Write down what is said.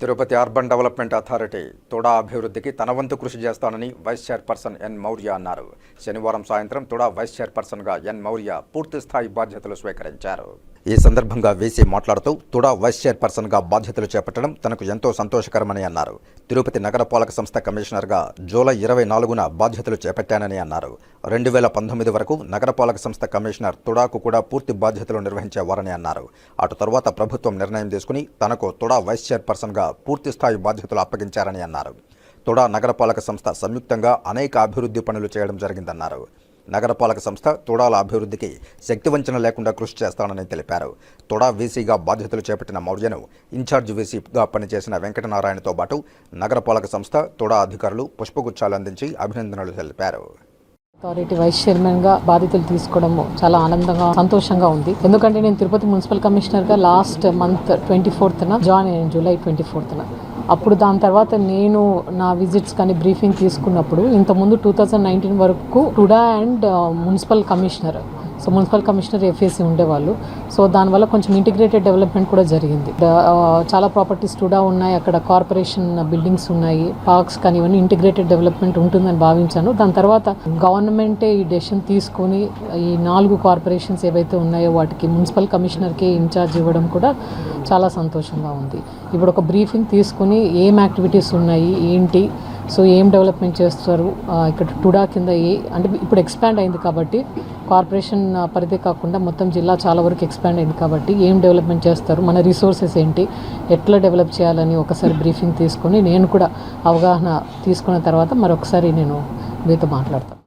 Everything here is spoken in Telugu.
Tirupati urban development authority TUDA అభివృద్ధికి తన వంతు కృషి చేస్తానని వైస్ చైర్పర్సన్ ఎన్ మౌర్య అన్నారు. శనివారం సాయంత్రం తుడా వైస్ చైర్పర్సన్గా ఎన్ మౌర్య పూర్తి స్థాయి బాధ్యతలు స్వీకరించారు. ఈ సందర్భంగా వీసీ మాట్లాడుతూ తుడా వైస్ చైర్పర్సన్గా బాధ్యతలు చేపట్టడం తనకు ఎంతో సంతోషకరమని అన్నారు. తిరుపతి నగరపాలక సంస్థ కమిషనర్గా జూలై ఇరవై నాలుగున బాధ్యతలు చేపట్టానని అన్నారు. రెండు వేల పంతొమ్మిది వరకు నగరపాలక సంస్థ కమిషనర్ తుడాకు కూడా పూర్తి బాధ్యతలు నిర్వహించేవారని అన్నారు. అటు తర్వాత ప్రభుత్వం నిర్ణయం తీసుకుని తనకు తుడా వైస్ చైర్పర్సన్గా పూర్తిస్థాయి బాధ్యతలు అప్పగించారని అన్నారు. తుడా నగరపాలక సంస్థ సంయుక్తంగా అనేక అభివృద్ధి పనులు చేయడం జరిగిందన్నారు. నగరపాలక సంస్థ తుడాల అభివృద్ధికి శక్తివంచన లేకుండా కృషి చేస్తానని తెలిపారు. తుడా వీసీగా బాధ్యతలు చేపట్టిన మౌర్యను ఇన్ఛార్జ్ వీసీగా పనిచేసిన వెంకటనారాయణతో పాటు నగరపాలక సంస్థ తుడా అధికారులు పుష్పగుచ్చాలు అందించి అభినందనలు తెలిపారు. అథారిటీ వైస్ చైర్మన్గా బాధ్యతలు తీసుకోవడం చాలా ఆనందంగా సంతోషంగా ఉంది. ఎందుకంటే నేను తిరుపతి మున్సిపల్ కమిషనర్గా లాస్ట్ మంత్ ట్వంటీ ఫోర్త్న జాయిన్ అయ్యాను జూలై ట్వంటీ ఫోర్త్న. అప్పుడు దాని తర్వాత నేను నా విజిట్స్ కానీ బ్రీఫింగ్ తీసుకున్నప్పుడు ఇంతకుముందు టూ థౌజండ్ నైన్టీన్ వరకు TUDA and municipal commissioner so municipal commissioner FAC ఉండేవాళ్ళు. సో దానివల్ల కొంచెం ఇంటిగ్రేటెడ్ డెవలప్మెంట్ కూడా జరిగింది. Uh, చాలా ప్రాపర్టీస్ టుడా ఉన్నాయి. అక్కడ కార్పొరేషన్ బిల్డింగ్స్ ఉన్నాయి. పార్క్స్ కానీ ఇవన్నీ ఇంటిగ్రేటెడ్ డెవలప్మెంట్ ఉంటుందని భావించాను. దాని తర్వాత గవర్నమెంటే ఈ డెసిషన్ తీసుకొని ఈ నాలుగు కార్పొరేషన్స్ ఏవైతే ఉన్నాయో వాటికి మున్సిపల్ కమిషనర్కి ఇన్ఛార్జ్ ఇవ్వడం కూడా చాలా సంతోషంగా ఉంది. ఇప్పుడు ఒక బ్రీఫింగ్ తీసుకుని ఏం యాక్టివిటీస్ ఉన్నాయి ఏంటి సో ఏం డెవలప్మెంట్ చేస్తారు ఇక్కడ టుడా కింద ఏ అంటే ఇప్పుడు ఎక్స్పాండ్ అయింది కాబట్టి కార్పొరేషన్ పరిధి కాకుండా మొత్తం జిల్లా చాలా వరకు ఎక్స్పాండ్ అయింది కాబట్టి ఏం డెవలప్మెంట్ చేస్తారు మన రిసోర్సెస్ ఏంటి ఎట్లా డెవలప్ చేయాలని ఒకసారి బ్రీఫింగ్ తీసుకొని నేను కూడా అవగాహన తీసుకున్న తర్వాత మరొకసారి నేను మీతో మాట్లాడతాను.